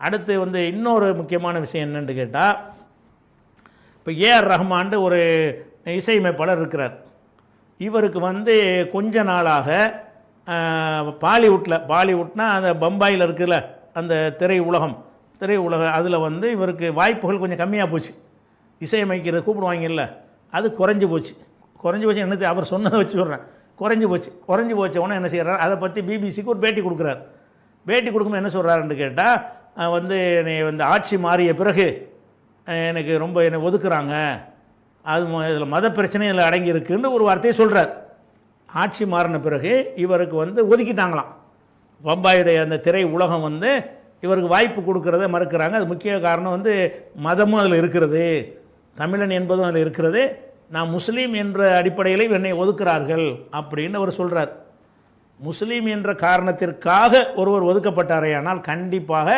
அடுத்து வந்து இன்னொரு முக்கியமான விஷயம் என்னென்னு கேட்டால் இப்போ ஏஆர் ரஹ்மான்ட்டு ஒரு இசையமைப்பாளர் இருக்கிறார். இவருக்கு வந்து கொஞ்ச நாளாக பாலிவுட்டில் பாலிவுட்னால் அந்த பம்பாயில் இருக்குல்ல அந்த திரை உலகம் திரை உலகம் அதில் வந்து இவருக்கு வாய்ப்புகள் கொஞ்சம் கம்மியாக போச்சு. இசையமைக்கிறது கூப்பிடுவாங்கல்ல அது குறைஞ்சி போச்சு. குறைஞ்சி போச்சு என்னது அவர் சொன்னதை வச்சு சொல்கிறேன் குறைஞ்சி போச்சு. குறைஞ்சி போச்ச உடனே என்ன செய்கிறார் அதை பற்றி பிபிசிக்கு ஒரு பேட்டி கொடுக்குறாரு. பேட்டி கொடுக்கும்போது என்ன சொல்கிறாருன்னு கேட்டால் வந்து என்னை வந்து ஆட்சி மாறிய பிறகு எனக்கு ரொம்ப என்னை ஒதுக்குறாங்க. அது இதில் மத பிரச்சனை இதில் அடங்கியிருக்குன்னு ஒரு வார்த்தையை சொல்கிறார் ஆட்சி மாறின பிறகு இவருக்கு வந்து ஒதுக்கிட்டாங்களாம். பம்பாயுடைய அந்த திரை உலகம் வந்து இவருக்கு வாய்ப்பு கொடுக்கறத மறுக்கிறாங்க. அது முக்கிய காரணம் வந்து மதமும் அதில் இருக்கிறது தமிழன் என்பதும் அதில் இருக்கிறது. நான் முஸ்லீம் என்ற அடிப்படையில் என்னை ஒதுக்குறார்கள் அப்படின்னு அவர் சொல்கிறார் முஸ்லீம் என்ற காரணத்திற்காக ஒருவர் ஒதுக்கப்பட்டாரே ஆனால் கண்டிப்பாக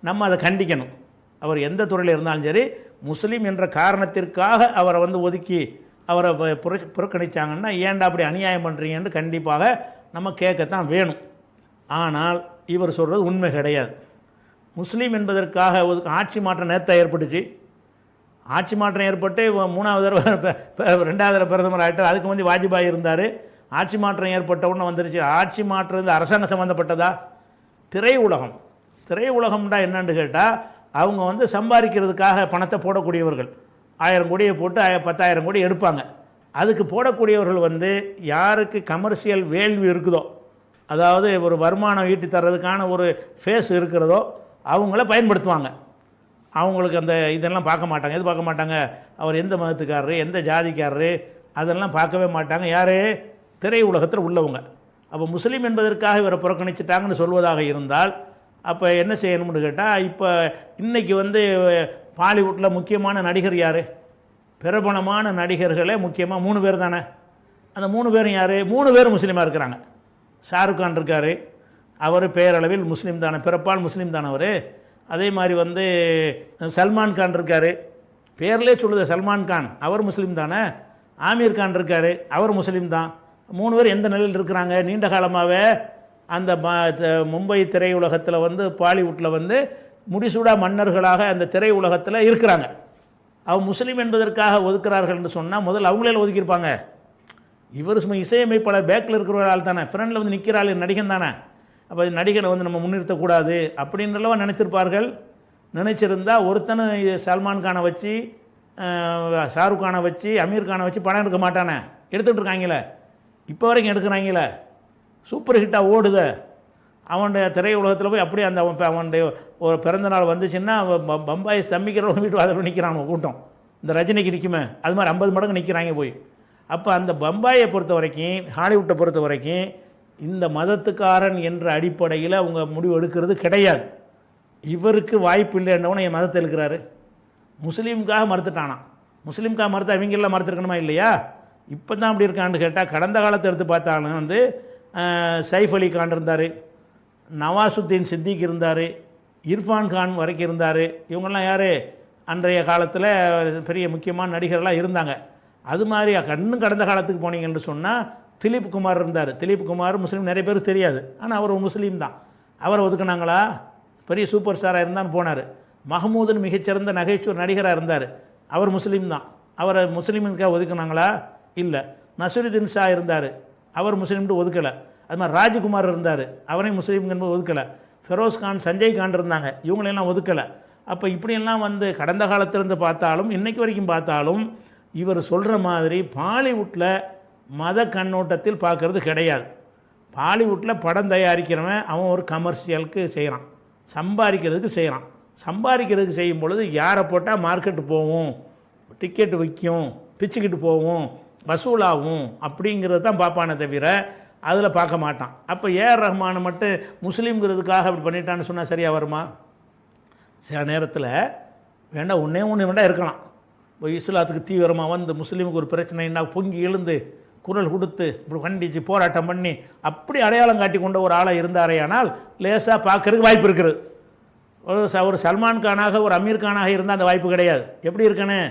நம்ம அதை கண்டிக்கணும். அவர் எந்த துறையில் இருந்தாலும் சரி முஸ்லீம் என்ற காரணத்திற்காக அவரை வந்து ஒதுக்கி அவரை புற- புறக்கணிச்சாங்கன்னா ஏன்டா அப்படி அநியாயம் பண்ணுறீங்கன்னு கண்டிப்பாக நம்ம கேட்கத்தான் வேணும். ஆனால் இவர் சொல்கிறது உண்மை கிடையாது. முஸ்லீம் என்பதற்காக ஆட்சி மாற்றம் நேரத்தை ஏற்பட்டுச்சு. ஆட்சி மாற்றம் ஏற்பட்டு மூணாவது தடவை ரெண்டாவது தடவை பிரதமர் ஆகிட்டார் அதுக்கு வந்து வாஜ்பாய் இருந்தார். ஆட்சி மாற்றம் ஏற்பட்ட உடனே வந்துருச்சு. ஆட்சி மாற்றம் வந்து அரசாங்கம் சம்மந்தப்பட்டதா திரை உலகம் திரை உலகம்டா என்னன்னு கேட்டால் அவங்க வந்து சம்பாதிக்கிறதுக்காக பணத்தை போடக்கூடியவர்கள். ஆயிரம் கோடியை போட்டு ஆய- பத்தாயிரம் கோடி எடுப்பாங்க. அதுக்கு போடக்கூடியவர்கள் வந்து யாருக்கு கமர்ஷியல் வேல்வி இருக்குதோ அதாவது ஒரு வருமானம் ஈட்டி தர்றதுக்கான ஒரு ஃபேஸ் இருக்கிறதோ அவங்கள பயன்படுத்துவாங்க. அவங்களுக்கு அந்த இதெல்லாம் பார்க்க மாட்டாங்க. எது பார்க்க மாட்டாங்க? அவர் எந்த மதத்துக்காரரு எந்த ஜாதிக்காரரு அதெல்லாம் பார்க்கவே மாட்டாங்க. யார்? திரை உலகத்தில் உள்ளவங்க. அப்போ முஸ்லீம் என்பதற்காக இவரை புறக்கணிச்சிட்டாங்கன்னு சொல்வதாக இருந்தால் அப்போ என்ன செய்யணும்னு கேட்டால் இப்போ இன்றைக்கி வந்து பாலிவுட்டில் முக்கியமான நடிகர் யார்? பிரபலமான நடிகர்களே முக்கியமாக மூணு பேர் தானே. அந்த மூணு பேரும் யார்? மூணு பேரும் முஸ்லீமாக இருக்கிறாங்க. ஷாருக்கான் இருக்கார். அவர் பேரளவில் முஸ்லீம் தானே. பிறப்பால் முஸ்லீம் தானே அவர். அதே மாதிரி வந்து சல்மான் கான் இருக்கார். பேர்லே சொல்லுது சல்மான் கான். அவர் முஸ்லீம் தானே. ஆமீர் கான் இருக்கார். அவர் முஸ்லீம் தான். மூணு பேர் எந்த நிலையில் இருக்கிறாங்க? நீண்ட காலமாகவே அந்த ம- த- மும்பை திரையுலகத்தில் வந்து பாலிவுட்டில் வந்து முடிசூடா மன்னர்களாக அந்த திரையுலகத்தில் இருக்கிறாங்க. அவங்க முஸ்லீம் என்பதற்காக ஒதுக்கிறார்கள் என்று சொன்னால் முதல்ல அவங்களே ஒதுக்கியிருப்பாங்க. இவர் சும்மா இசையமைப்பாளர் பேக்கில் இருக்கிற ஆள் தானே. ஃப்ரெண்டில் வந்து நிற்கிற ஆள் நடிகன் தானே. அப்போ நடிகனை வந்து நம்ம முன்னிறுத்தக்கூடாது அப்படின்றளவா நினைத்திருப்பார்கள். நினைச்சிருந்தா ஒருத்தனை சல்மான் கானை வச்சு ஷாருக் கானை வச்சு அமீர் கானை வச்சு படம் எடுக்க மாட்டானே. எடுத்துகிட்டு இருக்காங்களே. இப்போ வரைக்கும் எடுக்கிறாங்களே. சூப்பர் ஹிட்டாக ஓடுத. அவனுடைய திரையுலகத்தில் போய் அப்படியே அந்த அவன் அவனுடைய ஒரு பிறந்த நாள் வந்துச்சுன்னா அவன் ப- பம்பாயை ஸ்தம்பிக்கிறவங்க வீட்டு வாசல் நிற்கிறான் கூட்டம். இந்த ரஜினிக்கு நிற்குமே அது மாதிரி ஐம்பது மடங்கு நிற்கிறாங்க போய். அப்போ அந்த பம்பாயை பொறுத்த வரைக்கும் ஹாலிவுட்டை பொறுத்த வரைக்கும் இந்த மதத்துக்காரன் என்ற அடிப்படையில் அவங்க முடிவு எடுக்கிறது கிடையாது. இவருக்கு வாய்ப்பு இல்லைன்னவன என் மதத்தை இருக்கிறாரு முஸ்லீமுக்காக மறுத்துட்டானாம் முஸ்லீமுக்காக மறுத்தா இவங்கெல்லாம் மறுத்துருக்கணுமா இல்லையா? இப்போ தான் அப்படி இருக்கான்னு கேட்டால் கடந்த காலத்தை எடுத்து பார்த்தாலும் வந்து சைஃப் அலி கான் இருந்தார் நவாசுத்தீன் சித்திக் இருந்தார் இர்ஃபான் கான் வரைக்கும் இருந்தார். இவங்கெல்லாம் யார்? அன்றைய காலத்தில் பெரிய முக்கியமான நடிகர்களாக இருந்தாங்க. அது மாதிரி கண்ணும் கடந்த காலத்துக்கு போனீங்கன்னு சொன்னால் திலீப் குமார் இருந்தார். திலீப் குமார் முஸ்லீம் நிறைய பேருக்கு தெரியாது. ஆனால் அவர் ஒரு முஸ்லீம் தான். அவரை ஒதுக்குனாங்களா? பெரிய சூப்பர் ஸ்டாராக இருந்தான்னு போனார். மஹமூதன் மிகச்சிறந்த நகைச்சுவை நடிகராக இருந்தார். அவர் முஸ்லீம் தான். அவரை முஸ்லீமுக்காக ஒதுக்குனாங்களா? இல்லை. நசுருதீன் ஷா இருந்தார். அவர் முஸ்லீம்ட்டு ஒதுக்கலை. அது மாதிரி ராஜ்குமார் இருந்தார். அவனே முஸ்லீம் ஒதுக்கலை. ஃபெரோஸ் கான் சஞ்சய் கான் இருந்தாங்க. இவங்களையெல்லாம் ஒதுக்கலை. அப்போ இப்படியெல்லாம் வந்து கடந்த காலத்திலிருந்து பார்த்தாலும் இன்றைக்கு வரைக்கும் பார்த்தாலும் இவர் சொல்கிற மாதிரி பாலிவுட்டில் மத கண்ணோட்டத்தில் பார்க்கறது கிடையாது. பாலிவுட்டில் படம் தயாரிக்கிறவன் அவன் ஒரு கமர்ஷியலுக்கு செய்கிறான் சம்பாதிக்கிறதுக்கு செய்கிறான் சம்பாதிக்கிறதுக்கு செய்யும் பொழுது யாரை போட்டால் மார்க்கெட்டு போகும் டிக்கெட்டு விற்கும் பிச்சுக்கிட்டு போகும் வசூலாகும் அப்படிங்கிறது தான் பார்ப்பானே தவிர அதில் பார்க்க மாட்டான். அப்போ ஏஆர் ரஹ்மானை மட்டும் முஸ்லீம்ங்கிறதுக்காக அப்படி பண்ணிட்டான்னு சொன்னால் சரியாக வருமா? சில நேரத்தில் வேண்டாம் ஒன்றே ஒன்று வேண்டாம் இருக்கலாம். இப்போ இஸ்லாத்துக்கு தீவிரமாக வந்து முஸ்லீமுக்கு ஒரு பிரச்சனைன்னா பொங்கி எழுந்து குரல் கொடுத்து இப்படி கண்டிச்சு போராட்டம் பண்ணி அப்படி அடையாளம் காட்டி கொண்ட ஒரு ஆளாக இருந்தாரேயானால் லேசாக பார்க்கறதுக்கு வாய்ப்பு இருக்குது. ஒரு ச ஒரு சல்மான் கானாக ஒரு அமீர் கானாக இருந்தால் அந்த வாய்ப்பு கிடையாது. எப்படி இருக்கணும்?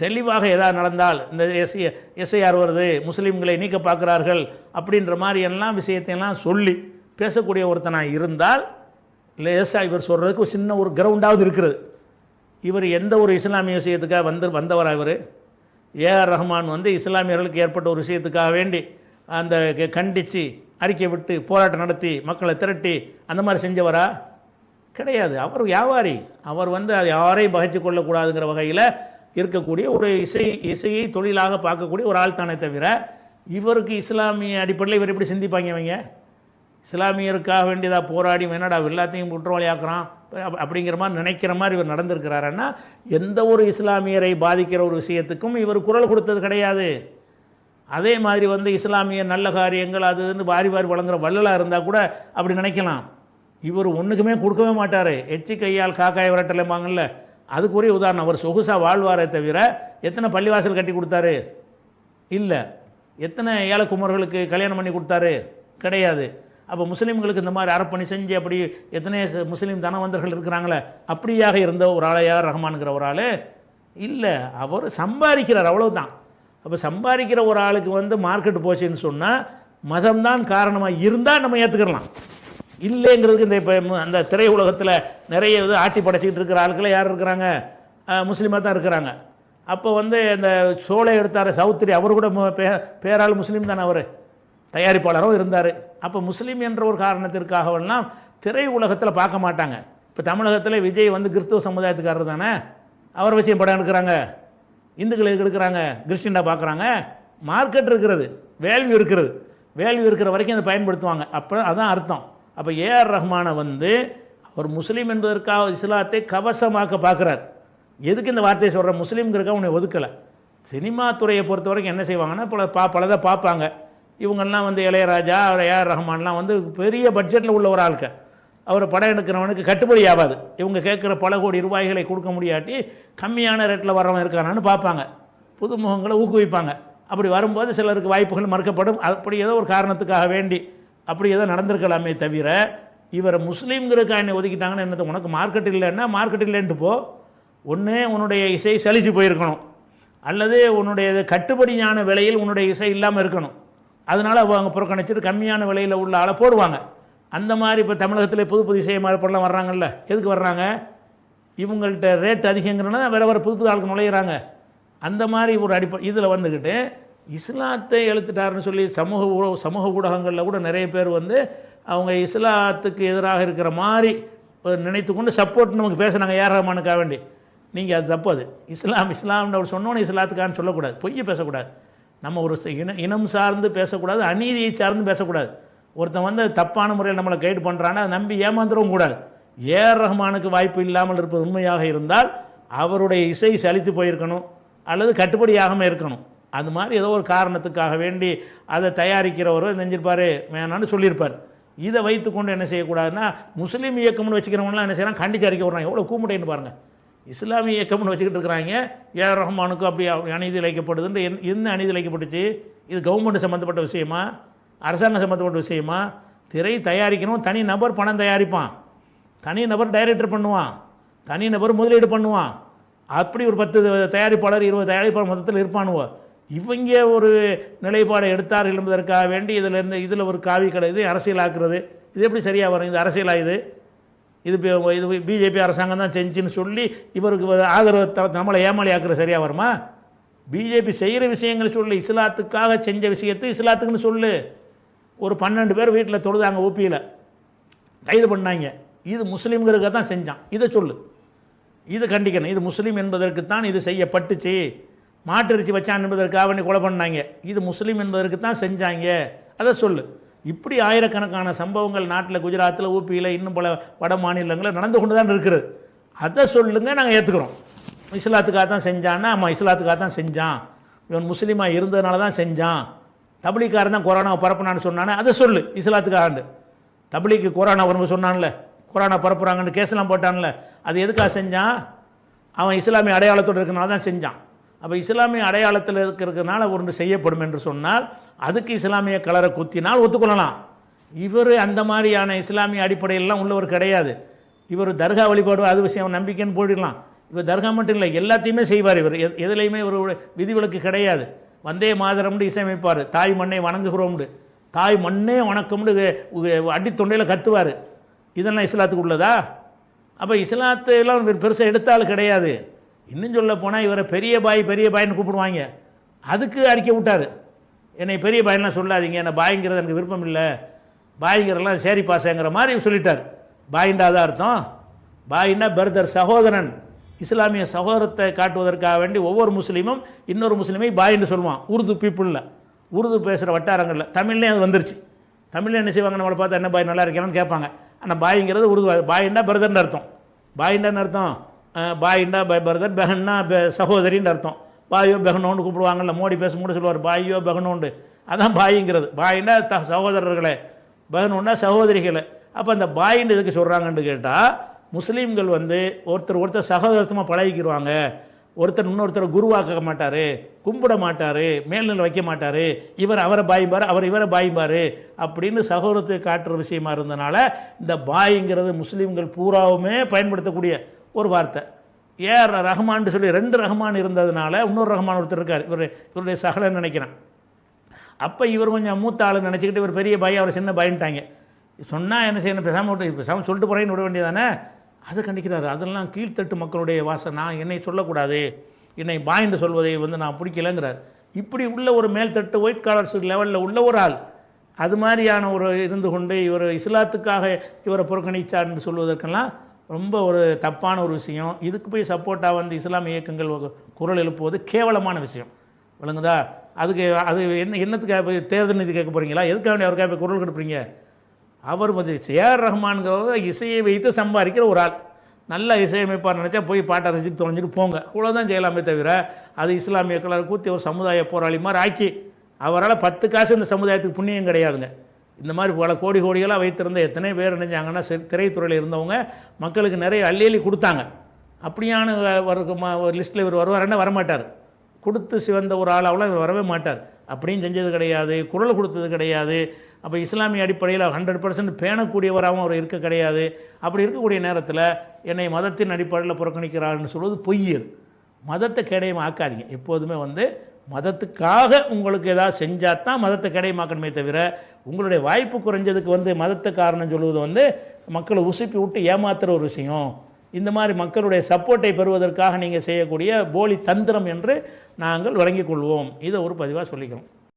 தெளிவாக ஏதாவது நடந்தால் இந்த எஸ்ஐ எஸ்ஐஆர் வருது முஸ்லீம்களை நீக்க பார்க்குறார்கள் அப்படின்ற மாதிரி எல்லாம் விஷயத்தையெல்லாம் சொல்லி பேசக்கூடிய ஒருத்தனாக இருந்தால் இல்லை எஸ்ஐ இவர் சொல்கிறதுக்கு ஒரு சின்ன ஒரு கிரவுண்டாவது இருக்கிறது. இவர் எந்த ஒரு இஸ்லாமிய விஷயத்துக்காக வந்து வந்தவரா இவர்? ஏஆர் ரஹ்மான் வந்து இஸ்லாமியர்களுக்கு ஏற்பட்ட ஒரு விஷயத்துக்காக வேண்டி அந்த கண்டித்து அறிக்கை விட்டு போராட்டம் நடத்தி மக்களை திரட்டி அந்த மாதிரி செஞ்சவரா? கிடையாது. அவர் வியாபாரி. அவர் வந்து அது யாரையும் பகைச்சு கொள்ளக்கூடாதுங்கிற வகையில் இருக்கக்கூடிய ஒரு இசை இசையை தொழிலாக பார்க்கக்கூடிய ஒரு ஆள் தானே தவிர இவருக்கு இஸ்லாமிய அடிப்படையில் இவர் எப்படி சிந்திப்பாங்க இவங்க? இஸ்லாமியருக்காக வேண்டியதாக போராடி என்னடா எல்லாத்தையும் குற்றவாளியாக்குறான் அப்படிங்கிற மாதிரி நினைக்கிற மாதிரி இவர் நடந்திருக்கிறாருன்னா எந்த ஒரு இஸ்லாமியரை பாதிக்கிற ஒரு விஷயத்துக்கும் இவர் குரல் கொடுத்தது கிடையாது. அதே மாதிரி வந்து இஸ்லாமிய நல்ல காரியங்கள் அது வந்து வாரி வாரி வழங்குற வள்ளலாக இருந்தால் கூட அப்படி நினைக்கலாம். இவர் ஒன்றுக்குமே கொடுக்கவே மாட்டார். எச்சி கையால் காக்காய் விரட்டலைம்பாங்கல்ல. அதுக்குரிய உதாரணம் அவர் சொகுசாக வாழ்வாரே தவிர எத்தனை பள்ளிவாசல் கட்டி கொடுத்தாரு? இல்லை. எத்தனை ஏழைக்குமர்களுக்கு கல்யாணம் பண்ணி கொடுத்தாரு? கிடையாது. அப்போ முஸ்லீம்களுக்கு இந்த மாதிரி அறப்பணி செஞ்சு அப்படி எத்தனை முஸ்லீம் தனவந்தர்கள் இருக்கிறாங்களே அப்படியாக இருந்த ஒரு ஆளையார் ரஹ்மானுங்கிற ஒரு ஆள் இல்லை. அவர் சம்பாதிக்கிறார் அவ்வளவுதான். அப்போ சம்பாதிக்கிற ஒரு ஆளுக்கு வந்து மார்க்கெட் போச்சுன்னு சொன்னால் மதம்தான் காரணமாக இருந்தால் நம்ம ஏற்றுக்கிடலாம் இல்லைங்கிறதுக்கு இந்த இப்போ அந்த திரை உலகத்தில் நிறைய இது ஆட்டி படைச்சிக்கிட்டு இருக்கிற ஆட்கள் யார் இருக்கிறாங்க? முஸ்லீமாக தான் இருக்கிறாங்க. அப்போ வந்து இந்த சோலை எடுத்தார் சௌத்ரி அவர் கூட பே பேரால் முஸ்லீம் தானே அவர்? தயாரிப்பாளரும் இருந்தார். அப்போ முஸ்லீம் என்ற ஒரு காரணத்திற்காகவெல்லாம் திரை உலகத்தில் பார்க்க மாட்டாங்க. இப்போ தமிழகத்தில் விஜய் வந்து கிறிஸ்துவ சமுதாயத்துக்காரர் தானே? அவர் விஷயம் படம் எடுக்கிறாங்க. இந்துக்கள் எதுக்கு எடுக்கிறாங்க? கிறிஸ்டின்டா பார்க்குறாங்க மார்க்கெட் இருக்கிறது. வேல்யூ இருக்கிறது. வேல்யூ இருக்கிற வரைக்கும் அதை பயன்படுத்துவாங்க. அப்போ அதான் அர்த்தம். அப்போ ஏஆர் ரஹ்மானை வந்து அவர் முஸ்லீம் என்பதற்காக இஸ்லாத்தை கவசமாக்க பார்க்குறார். எதுக்கு இந்த வார்த்தையை சொல்கிற முஸ்லீம்ங்கிறக்காக உன்னை ஒதுக்கலை. சினிமா துறையை பொறுத்த வரைக்கும் என்ன செய்வாங்கன்னா பல பா பலதை பார்ப்பாங்க. இவங்கெல்லாம் வந்து இளையராஜா அவர் ஏஆர் ரஹ்மான்லாம் வந்து பெரிய பட்ஜெட்டில் உள்ள ஒரு ஆளுக்க அவர் படம் எடுக்கிறவனுக்கு கட்டுப்படி ஆகாது. இவங்க கேட்குற பல கோடி ரூபாய்களை கொடுக்க முடியாட்டி கம்மியான ரேட்டில் வரவன் இருக்கானான்னு பார்ப்பாங்க. புதுமுகங்களை ஊக்குவிப்பாங்க. அப்படி வரும்போது சிலருக்கு வாய்ப்புகள் மறுக்கப்படும். அப்படி ஏதோ ஒரு காரணத்துக்காக வேண்டி அப்படி ஏதோ நடந்திருக்கலாமே தவிர இவரை முஸ்லீம்ங்கிறதுக்காக என்னை ஒதுக்கிட்டாங்கன்னு என்னது உனக்கு மார்க்கெட் இல்லைன்னா மார்க்கெட் இல்லைன்ட்டு போ. ஒன்று உன்னுடைய இசை சலிச்சு போயிருக்கணும். அல்லது உன்னுடைய கட்டுப்படியான விலையில் உன்னுடைய இசை இல்லாமல் இருக்கணும். அதனால் அவங்க புறக்கணிச்சிட்டு கம்மியான விலையில் உள்ள ஆளை போடுவாங்க. அந்த மாதிரி இப்போ தமிழகத்தில் புது புது இசை மாறப்படலாம் வர்றாங்கல்ல எதுக்கு வர்றாங்க? இவங்கள்ட்ட ரேட் அதிகங்கிறனா வேறு வேறு புது புது ஆளுக்கு நுழையிறாங்க. அந்த மாதிரி ஒரு அடிப்படை இதில் வந்துக்கிட்டு இஸ்லாத்தை எழுத்துட்டாருன்னு சொல்லி சமூக ஊ சமூக ஊடகங்களில் கூட நிறைய பேர் வந்து அவங்க இஸ்லாத்துக்கு எதிராக இருக்கிற மாதிரி நினைத்து கொண்டு சப்போர்ட் நமக்கு பேசுனாங்க. ஏர் ரஹமானுக்காக வேண்டி? நீங்கள் அது தப்பு அது. இஸ்லாம் இஸ்லாம்னு அவர் சொன்னோன்னு இஸ்லாத்துக்கான்னு சொல்லக்கூடாது. பொய்யை பேசக்கூடாது. நம்ம ஒரு இன இனம் சார்ந்து பேசக்கூடாது அநீதியை சார்ந்து பேசக்கூடாது. ஒருத்தன் வந்து தப்பான முறையில் நம்மளை கைடு பண்ணுறான்னா அதை நம்பி ஏமாந்துடவும் கூடாது. ஏஆர் ரஹ்மானுக்கு வாய்ப்பு இல்லாமல் இருப்பது உண்மையாக இருந்தால் அவருடைய இசை சலித்து போயிருக்கணும். அல்லது கட்டுப்படியாகாமல் இருக்கணும். அது மாதிரி ஏதோ ஒரு காரணத்துக்காக வேண்டி அதை தயாரிக்கிறவர் நெஞ்சிருப்பார் வேணான்னு சொல்லியிருப்பார். இதை வைத்துக்கொண்டு என்ன செய்யக்கூடாதுன்னா முஸ்லீம் இயக்கம்னு வச்சுக்கிறவங்களாம் என்ன செய்யலாம் கண்டிச்சு அறிக்கை விட்றாங்க. எவ்வளோ கூமுட்டைன்னு பாருங்கள் இஸ்லாமிய இயக்கம்னு வச்சுக்கிட்டு இருக்கிறாங்க. ஏ ரஹ்மானுக்கு அப்படி அநீதி இழைக்கப்படுதுன்னு என் என்ன அநீதி இழைக்கப்பட்டுச்சு? இது கவர்மெண்ட் சம்மந்தப்பட்ட விஷயமா? அரசாங்கம் சம்மந்தப்பட்ட விஷயமா? திரை தயாரிக்கணும். தனி நபர் பணம் தயாரிப்பான். தனி நபர் டைரக்டர் பண்ணுவான். தனி நபர் முதலீடு பண்ணுவான். அப்படி ஒரு பத்து தயாரிப்பாளர் இருபது தயாரிப்பாளர் மொத்தத்தில் இருப்பானுவோ? இவங்க ஒரு நிலைப்பாடை எடுத்தார்கள் என்பதற்காக வேண்டி இதில் இருந்து இதில் ஒரு காவி கடை இது அரசியலாக்குறது. இது எப்படி சரியாக வரும்? இது அரசியலாக இது? இது இது பிஜேபி அரசாங்கம் தான் செஞ்சுன்னு சொல்லி இவருக்கு ஆதரவு தர நம்மளை ஏமாளி ஆக்குறது சரியாக வருமா? பிஜேபி செய்கிற விஷயங்கள் சொல்லு இஸ்லாத்துக்காக செஞ்ச விஷயத்தை இஸ்லாத்துக்குன்னு சொல்லு. ஒரு பன்னெண்டு பேர் வீட்டில் தொழுதாங்க ஊப்பியில் கைது பண்ணாங்க. இது முஸ்லீம்களுக்காக தான் செஞ்சான். இதை சொல்லு. இது கண்டிக்கணும். இது முஸ்லீம் என்பதற்கு தான் இது செய்யப்பட்டுச்சு. மாட்டிறைச்சி வச்சான் என்பதற்காக வேண்டி கொலை பண்ணாங்க. இது முஸ்லீம் என்பதற்கு தான் செஞ்சாங்க. அதை சொல்லு. இப்படி ஆயிரக்கணக்கான சம்பவங்கள் நாட்டில் குஜராத்தில் ஊபியில் இன்னும் பல வட மாநிலங்களில் நடந்து கொண்டு தான் இருக்கிறது அதை சொல்லுங்க நாங்கள் ஏற்றுக்கிறோம் இஸ்லாத்துக்காக தான் செஞ்சான்னா ஆமாம் இஸ்லாத்துக்காக தான் செஞ்சான். இவன் முஸ்லீமாக இருந்ததுனால தான் செஞ்சான். தபிலிக்காரன் தான் கொரோனாவை பரப்புனான்னு சொன்னானே அதை சொல்லு இஸ்லாத்துக்காகண்டு. தபிலிக்கு கொரோனா வரும்போது சொன்னான்ல கொரோனா பரப்புகிறாங்கன்னு கேஸ்லாம் போட்டான்ல அது எதுக்காக செஞ்சான்? அவன் இஸ்லாமிய அடையாளத்தோடு இருக்கனால தான் செஞ்சான். அப்போ இஸ்லாமிய அடையாளத்தில் இருக்கிறதுனால ஒன்று செய்யப்படும் என்று சொன்னால் அதுக்கு இஸ்லாமிய கலரை குத்தினால் ஒத்துக்கொள்ளலாம். இவர் அந்த மாதிரியான இஸ்லாமிய அடிப்படையெல்லாம் உள்ளவர் கிடையாது. இவர் தர்கா வழிபாடு அது விஷயம் நம்பிக்கைன்னு போயிடலாம். இவர் தர்கா மட்டும் இல்லை எல்லாத்தையுமே செய்வார் இவர். எதுலேயுமே ஒரு விதிவிலக்கு கிடையாது. வந்தே மாதரம்னு இசையமைப்பார். தாய் மண்ணை வணங்குகிறோம்னு. தாய் மண்ணே வணக்கம்னு அடி தொண்டையில் கத்துவார். இதெல்லாம் இஸ்லாத்துக்கு உள்ளதா? அப்போ இஸ்லாத்தையெல்லாம் இவர் பெருசாக எடுத்தாலும் கிடையாது. இன்னும் சொல்ல போனால் இவரை பெரிய பாய் பெரிய பாயின்னு கூப்பிடுவாங்க. அதுக்கு அறிக்கை விட்டார். என்னை பெரிய பாய்லாம் சொல்லாதீங்க. என்னை பாய்ங்கிறது எனக்கு விருப்பம் இல்லை. பாய்ங்கிறதெல்லாம் சரி பாசங்கிற மாதிரி சொல்லிட்டார். பாயிண்டா தான் அர்த்தம். பாயின்னா பிரதர் சகோதரன். இஸ்லாமிய சகோதரத்தை காட்டுவதற்காக வேண்டி ஒவ்வொரு முஸ்லீமும் இன்னொரு முஸ்லீமை பாயின்னு சொல்லுவான். உருது பீப்புளில். உருது பேசுகிற வட்டாரங்களில். தமிழ்லேயும் அது வந்துருச்சு. தமிழில் என்ன செய்வாங்க? நம்மளை பார்த்தா என்ன பாய் நல்லா இருக்கேன்னு கேட்பாங்க. ஆனால் பாய்ங்கிறது உருது பாயின்னா பிரதர்னு அர்த்தம். பாயிண்டான்னு அர்த்தம்? அஹ், பாய் பை பிரதர் பெஹன்னா பெ- சகோதரின்னு அர்த்தம். பாயோ பெஹனோன்னு கூப்பிடுவாங்கல்ல மோடி பேசும்போது சொல்லுவார் பாயோ பெஹனோண்டு அதான் பாயிங்கிறது. பாயின்னா த சகோதரர்களே. பெஹனோன்னா சகோதரிகளே. அப்போ அந்த பாயின்னு எதுக்கு சொல்கிறாங்கன்னு கேட்டால் முஸ்லீம்கள் வந்து ஒருத்தர் ஒருத்தர் சகோதரத்தமாக பழகிக்கிடுவாங்க ஒருத்தர் இன்னொருத்தரை குருவாக்க மாட்டார் கும்பிட மாட்டார் மேல்நிலை வைக்க மாட்டார். இவர் அவரை பாய்பார் அவர் இவரை பாய்பார் அப்படின்னு சகோதரத்தை காட்டுற விஷயமா இருந்தனால இந்த பாய்ங்கிறது முஸ்லீம்கள் பூராவுமே பயன்படுத்தக்கூடிய ஒரு வார்த்தை. ஏஆர் ரஹ்மான்னு சொல்லி ரெண்டு ரஹ்மான் இருந்ததுனால இன்னொரு ரஹ்மான் ஒருத்தர் இருக்கார். இவர் இவருடைய சகலன்னு நினைக்கிறேன். அப்போ இவர் கொஞ்சம் மூத்த ஆளு நினச்சிக்கிட்டு இவர் பெரிய பாய் அவர் சின்ன பயன்ட்டாங்க. சொன்னால் என்ன செய்யணும்? பேசாமல் விட்டு பேசாமல் சொல்லிட்டு போகிறேன்னு விட வேண்டியதானே அதை கண்டிக்கிறாரு. அதெல்லாம் கீழ்த்தட்டு மக்களுடைய வாசம். நான் என்னை சொல்லக்கூடாது. என்னை பாயின்னு சொல்வதை வந்து நான் பிடிக்கலங்கிறார். இப்படி உள்ள ஒரு மேல்தட்டு ஒயிட் காலர்ஸ் லெவலில் உள்ள ஒரு ஆள். அது மாதிரியான ஒரு இருந்து கொண்டு இவர் இஸ்லாத்துக்காக இவரை புறக்கணிச்சார்னு சொல்வதற்கெல்லாம் ரொம்ப ஒரு தப்பான ஒரு விஷயம். இதுக்கு போய் சப்போர்ட்டாக வந்து இஸ்லாமிய இயக்கங்கள் குரல் எழுப்புவது கேவலமான விஷயம். விளங்குதா? அதுக்கு அது என்ன என்னத்துக்காக போய் தேர்தல் நிதி கேட்க போகிறீங்களா எதுக்காக வேண்டிய அவருக்காக போய் குரல் கொடுப்பீங்க? அவர் வந்து ஏஆர் ரஹ்மான்கிறத இசையை வைத்து சம்பாதிக்கிற ஒரு ஆள். நல்ல இசையமைப்பார் நினச்சா போய் பாட்டை ரசித்து தொலைஞ்சிட்டு போங்க. இவ்வளோதான் செய்யலாமே தவிர அது இஸ்லாமிய கலர் கூத்தி ஒரு சமுதாய போராளி மாதிரி ஆக்கி அவரால் பத்து காசு இந்த சமுதாயத்துக்கு புண்ணியம் கிடையாதுங்க. இந்த மாதிரி பல கோடி கோடிகளாக வைத்திருந்த எத்தனை பேர் நினைஞ்சாங்கன்னா திரைத்துறையில் இருந்தவங்க மக்களுக்கு நிறைய அள்ளி அள்ளி கொடுத்தாங்க. அப்படியான ஒரு லிஸ்ட்டில் இவர் வருவாருன்னா வரமாட்டார். கொடுத்து சிவந்த ஒரு ஆளாவில் இவர் வரவே மாட்டார். அப்படியும் செஞ்சது கிடையாது குரல் கொடுத்தது கிடையாது. அப்போ இஸ்லாமிய அடிப்படையில் ஹண்ட்ரட் பர்சன்ட் பேணக்கூடியவராகவும் அவர் இருக்க கிடையாது. அப்படி இருக்கக்கூடிய நேரத்தில் என்னை மதத்தின் அடிப்படையில் புறக்கணிக்கிறார்னு சொல்வது பொய் அது. மதத்தை கேடயமாக ஆக்காதீங்க. எப்போதுமே வந்து மதத்துக்காக உங்களுக்கு ஏதாவது செஞ்சால் தான் மதத்தை கேடயமாக்கணுமே தவிர உங்களுடைய வாய்ப்பு குறைஞ்சதுக்கு வந்து மதத்தை காரணம் சொல்லுவது வந்து மக்களை உசுப்பி விட்டு ஏமாத்துகிற ஒரு விஷயம். இந்த மாதிரி மக்களுடைய சப்போர்ட்டை பெறுவதற்காக நீங்கள் செய்யக்கூடிய போலி தந்திரம் என்று நாங்கள் வழங்கிக் கொள்வோம். இதை ஒரு பதிவாக சொல்லிக்கிறோம்.